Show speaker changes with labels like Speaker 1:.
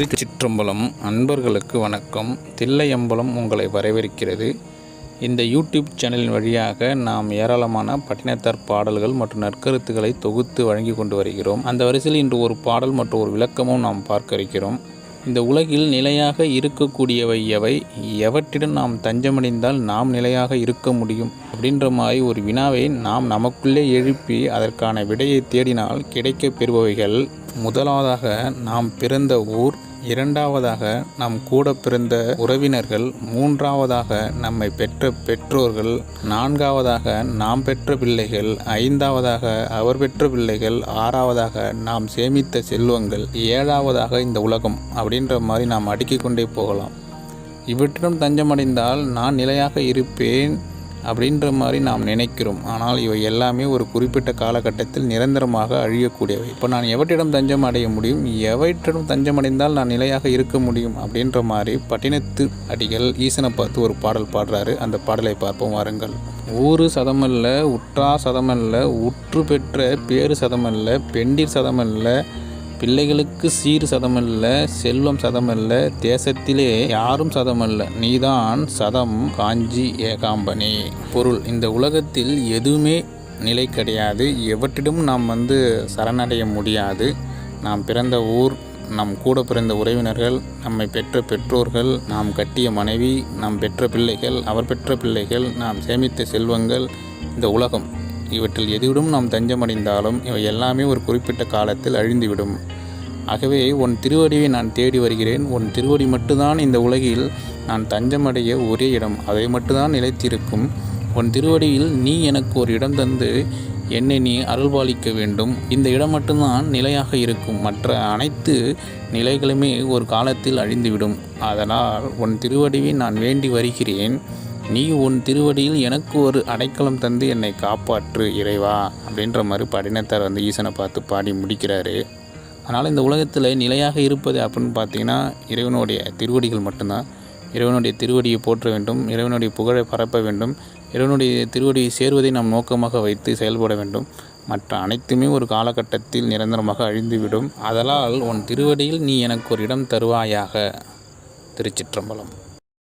Speaker 1: திருச்சிற்றம்பலம் அன்பர்களுக்கு வணக்கம். தில்லையம்பலம் உங்களை வரவேற்கிறது. இந்த யூடியூப் சேனலின் வழியாக நாம் ஏராளமான பட்டினத்தார் பாடல்கள் மற்றும் நற்கருத்துக்களை தொகுத்து வழங்கி கொண்டு வருகிறோம். அந்த வரிசையில் இன்று ஒரு பாடல் மற்றும் ஒரு விளக்கமும் நாம் பார்க்க இருக்கிறோம். இந்த உலகில் நிலையாக இருக்கக்கூடியவை எவை? எவற்றிடம் நாம் தஞ்சமடைந்தால் நாம் நிலையாக இருக்க முடியும்? அப்படின்ற மாதிரி ஒரு வினாவை நாம் நமக்குள்ளே எழுப்பி அதற்கான விடையை தேடினால் கிடைக்கப் பெறுபவைகள். முதலாவதாக நாம் பிறந்த ஊர் இரண்டாவதாக நம் கூட பிறந்த உறவினர்கள் மூன்றாவதாக நம்மை பெற்ற பெற்றோர்கள் நான்காவதாக நாம் பெற்ற பிள்ளைகள் ஐந்தாவதாக அவர் பெற்ற பிள்ளைகள் ஆறாவதாக நாம் சேமித்த செல்வங்கள் ஏழாவதாக இந்த உலகம் அப்படின்ற மாதிரி நாம் அடுக்கிக் கொண்டே போகலாம். இவற்றிடம் தஞ்சமடைந்தால் நான் நிலையாக இருப்பேன் அப்படின்ற மாதிரி நாம் நினைக்கிறோம். ஆனால் இவை எல்லாமே ஒரு குறிப்பிட்ட காலகட்டத்தில் நிரந்தரமாக அழியக்கூடியவை. இப்போ நான் எவற்றிடம் தஞ்சம் அடைய முடியும்? எவற்றிடம் தஞ்சம் அடைந்தால் நான் நிலையாக இருக்க முடியும்? அப்படின்ற மாதிரி பட்டினத்து அடிகள் ஈசனை பார்த்து ஒரு பாடல் பாடுறாரு. அந்த பாடலை பார்ப்போம் வாருங்கள். ஊறு சதமல்ல உற்றா சதமல்ல உற்று பெற்ற பேறு சதமல்ல பெண்டிர் சதமல்ல பிள்ளைகளுக்கு சீர் சதமல்ல செல்வம் சதமல்ல தேசத்திலே யாரும் சதமல்ல. நீதான் சதம் காஞ்சி ஏகாம்பனி. பொருள் இந்த உலகத்தில் எதுவுமே நிலை கிடையாது. எவற்றிடம் நாம் வந்து சரணடைய முடியாது. நாம் பிறந்த ஊர் நம் கூட பிறந்த உறவினர்கள் நம்மை பெற்ற பெற்றோர்கள் நாம் கட்டிய மனைவி நாம் பெற்ற பிள்ளைகள் அவர் பெற்ற பிள்ளைகள் நாம் சேமித்த செல்வங்கள் இந்த உலகம். இவற்றில் எதுவிடும் நாம் தஞ்சமடைந்தாலும் இவை எல்லாமே ஒரு குறிப்பிட்ட காலத்தில் அழிந்துவிடும். ஆகவே உன் திருவடியை நான் தேடி வருகிறேன். உன் திருவடி மட்டும்தான் இந்த உலகில் நான் தஞ்சமடைய ஒரே இடம். அதை மட்டும்தான் நிலைத்திருக்கும். உன் திருவடியில் நீ எனக்கு ஒரு இடம் தந்து என்னை நீ அருள்பாலிக்க வேண்டும். இந்த இடம் மட்டும்தான் நிலையாக இருக்கும். மற்ற அனைத்து நிலைகளுமே ஒரு காலத்தில் அழிந்துவிடும். அதனால் உன் திருவடிவை நான் வேண்டி வருகிறேன். நீ உன் திருவடியில் எனக்கு ஒரு அடைக்கலம் தந்து என்னை காப்பாற்று இறைவா அப்படின்ற மாதிரி படினத்தார் வந்து ஈசனை பார்த்து பாடி முடிக்கிறாரு. அதனால் இந்த உலகத்தில் நிலையாக இருப்பது அப்படின்னு பார்த்தீங்கன்னா இறைவனுடைய திருவடிகள் மட்டும்தான். இறைவனுடைய திருவடியை போற்ற வேண்டும் இறைவனுடைய புகழை பரப்ப வேண்டும் இறைவனுடைய திருவடியை சேர்வதை நாம் நோக்கமாக வைத்து செயல்பட வேண்டும். மற்ற அனைத்துமே ஒரு காலகட்டத்தில் நிரந்தரமாக அழிந்துவிடும். அதனால் உன் திருவடியில் நீ எனக்கு ஒரு இடம் தருவாயாக. திருச்சிற்றம்பலம்.